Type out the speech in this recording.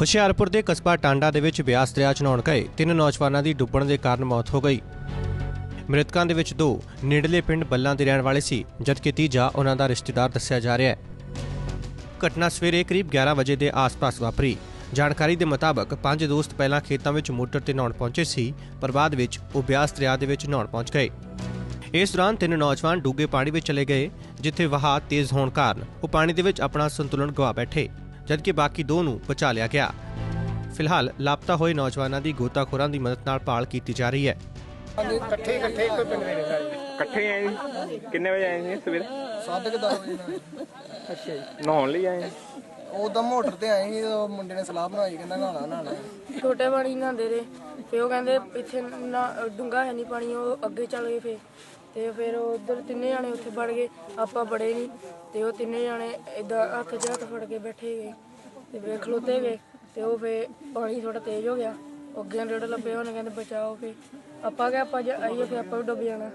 ਹੁਸ਼ਿਆਰਪੁਰ ਦੇ ਕਸਬਾ ਟਾਂਡਾ ਦੇ ਵਿੱਚ ਬਿਆਸ ਦਰਿਆ 'ਚ ਨਹਾਉਣ ਗਏ। ਤਿੰਨ ਨੌਜਵਾਨਾਂ ਦੀ ਡੁੱਬਣ ਦੇ ਕਾਰਨ ਮੌਤ ਹੋ ਗਈ। ਮ੍ਰਿਤਕਾਂ ਦੇ ਵਿੱਚ ਦੋ ਨੇੜਲੇ ਪਿੰਡ ਬੱਲਾਂ ਦੇ ਰਹਿਣ ਵਾਲੇ ਸੀ, ਜਦਕਿ ਤੀਜਾ ਉਹਨਾਂ ਦਾ ਰਿਸ਼ਤੇਦਾਰ ਦੱਸਿਆ ਜਾ ਰਿਹਾ ਹੈ। ਘਟਨਾ ਸਵੇਰੇ ਕਰੀਬ 11 ਵਜੇ ਦੇ ਆਸ-ਪਾਸ ਵਾਪਰੀ। ਜਾਣਕਾਰੀ ਦੇ ਮੁਤਾਬਕ ਪੰਜ ਦੋਸਤ ਪਹਿਲਾਂ ਖੇਤਾਂ ਵਿੱਚ ਮੋਟਰ ਤੇ ਨਹਾਉਣ ਪਹੁੰਚੇ ਸੀ, ਪਰ ਬਾਅਦ ਵਿੱਚ ਉਹ ਬਿਆਸ ਦਰਿਆ ਦੇ ਵਿੱਚ ਨਹਾਉਣ ਪਹੁੰਚ ਗਏ। ਇਸ ਦੌਰਾਨ ਤਿੰਨ ਨੌਜਵਾਨ ਡੂੰਘੇ ਪਾਣੀ ਵਿੱਚ ਚਲੇ ਗਏ। ਜਿੱਥੇ ਵਹਾਅ ਤੇਜ਼ ਹੋਣ ਕਾਰਨ ਉਹ ਪਾਣੀ ਦੇ ਵਿੱਚ ਆਪਣਾ ਸੰਤੁਲਨ ਗਵਾ ਬੈਠੇ ਜਦਕਿ ਬਾਕੀ ਦੋ ਨੂੰ ਬਚਾ ਲਿਆ ਗਿਆ। ਫਿਲਹਾਲ ਲਾਪਤਾ ਹੋਏ ਨੌਜਵਾਨਾਂ ਦੀ ਗੋਤਾਖੋਰਾਂ ਦੀ ਮਦਦ ਨਾਲ ਭਾਲ ਕੀਤੀ ਜਾ ਰਹੀ ਹੈ। ਇਕੱਠੇ ਇਕੱਠੇ ਇੱਕੋ ਪਿੰਡ ਦੇ ਇਕੱਠੇ ਆਏ ਜੀ। ਕਿੰਨੇ ਵਜੇ ਆਏ ਜੀ ਸਵੇਰੇ? ਸਾਢੇ ਕੁ ਦਸ ਵਜੇ ਨਾਲ। ਅੱਛਾ ਜੀ। ਨਹਾਉਣ ਲਈ ਆਏ ਉਦੋਂ ਮੋਟਰ ਤੇ ਆਏ ਸੀ ਉਹ ਮੁੰਡੇ ਨੇ ਸਲਾਹ ਬਣਾਈ ਕਹਿੰਦਾ ਨਹਾਣਾ ਨਹਾਣਾ ਛੋਟੇ ਪਾਣੀ ਨਹਾਉਂਦੇ ਰਹੇ। ਫੇ ਉਹ ਕਹਿੰਦੇ ਇੱਥੇ ਨਾ ਡੂੰਘਾ ਹੈ ਨਹੀਂ ਪਾਣੀ ਉਹ ਅੱਗੇ ਚੱਲ ਗਏ ਫੇ ਤੇ ਫਿਰ ਉਧਰ ਤਿੰਨੇ ਜਾਣੇ ਉੱਥੇ ਵੜ ਗਏ, ਆਪਾਂ ਬੜੇ ਨਹੀਂ ਤੇ ਉਹ ਤਿੰਨੇ ਜਾਣੇ ਇਦਾਂ ਹੱਥ 'ਚ ਹੱਥ ਫੜ ਕੇ ਬੈਠੇ ਗਏ। ਤੇ ਫਿਰ ਖਲੋਤੇ ਗਏ, ਤੇ ਉਹ ਫੇ ਪਾਣੀ ਥੋੜਾ ਤੇਜ਼ ਹੋ ਗਿਆ। ਉਹ ਅੱਗੇ ਰੇੜ ਲੱਭੇ, ਉਹਨੇ ਕਹਿੰਦੇ ਬਚਾਓ ਫੇ ਆਪਾਂ ਕਿਹਾ, ਆਪਾਂ ਜੇ ਆਈਏ ਫੇ ਆਪਾਂ ਵੀ ਡੁੱਬ ਜਾਣਾ।